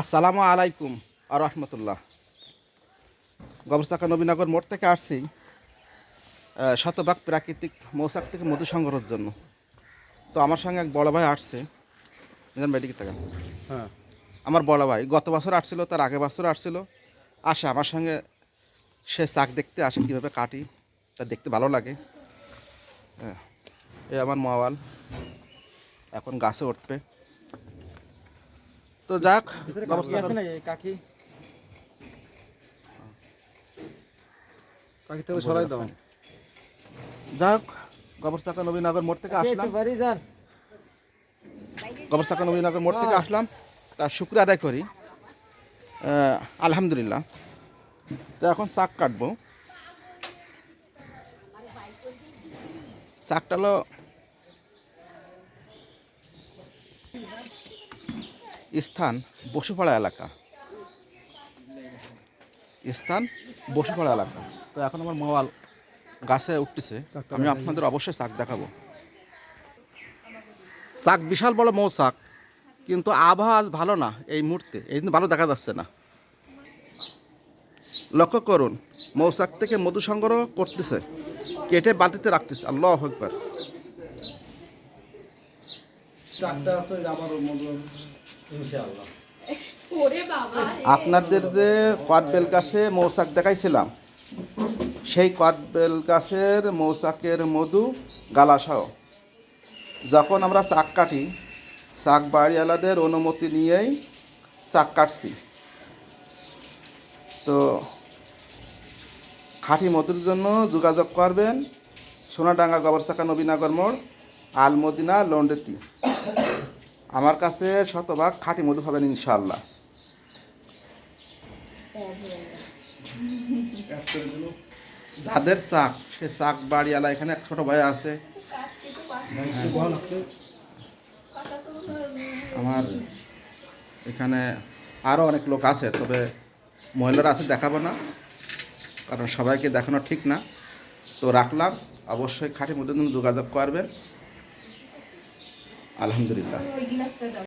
আসসালামু আলাইকুম আর রহমতুল্লাহ। গবরসাকা নবীনগর মোড় থেকে আসছি শতভাগ প্রাকৃতিক মৌসাক থেকে মধু সংগ্রহের জন্য। তো আমার সঙ্গে এক বড় ভাই আসছে। নিজাম থেকে হ্যাঁ। আমার বড় ভাই গত বছর আসছিল তার আগের বছর আসছিল। আসে আমার সঙ্গে সে চাক দেখতে আসে কীভাবে কাটি তা দেখতে ভালো লাগে। হ্যাঁ এ আমার মোবাইল এখন গাছে উঠবে। তো যাক কাকি কাকি? থেকে সরাই দাও। যাক গবরসাকা নবীনগর মোড় থেকে আসলাম। গবরসাকা নবীনগর মোড় থেকে আসলাম। তার শুক্র আদায় করি। আলহামদুলিল্লাহ। তো এখন শাক কাটবো। শাকটা হলো স্থান বসুপাড়া এলাকা। স্থান বসুপাড়া এলাকা। তো এখন আমার মোবাইল গাছে উঠতেছে। আমি আপনাদের অবশ্যই শাক দেখাবো। শাক বিশাল বড় মৌ শাক কিন্তু আবহাওয়া ভালো না এই মুহূর্তে। এই দিন ভালো দেখা যাচ্ছে না। লক্ষ্য করুন মৌসাক থেকে মধু সংগ্রহ করতেছে কেটে বালতিতে রাখতেছে। আল্লাহ একবার চারটা আছে মধু। ইনশাআল্লাহ। আপনাদের যে কদবেল গাছে মৌসাক দেখাইছিলাম সেই কদবেল গাছের মৌসাকের মধু গালাসহ। যখন আমরা শাক কাটি শাক বাড়িওয়ালাদের অনুমতি নিয়েই চাক কাটছি। তো খাঁটি মধুর জন্য যোগাযোগ করবেন সোনাডাঙ্গা গবরসাকা নবীনগর মোড় আলমদিনা লন্ডেতি। আমার কাছে শতভাগ খাঁটি মধু পাবেন ইনশাল্লাহ যাদের চাক, সে চাক বাড়িওয়ালা এখানে এক ছোট ভাই আছে। আমার এখানে আরও অনেক লোক আছে, তবে মহিলারা আছে দেখাবো না, কারণ সবাইকে দেখানো ঠিক না। তো রাখলাম, অবশ্যই খাঁটি মধ্যে যোগাযোগ করবেন। আলহামদুলিল্লাহ।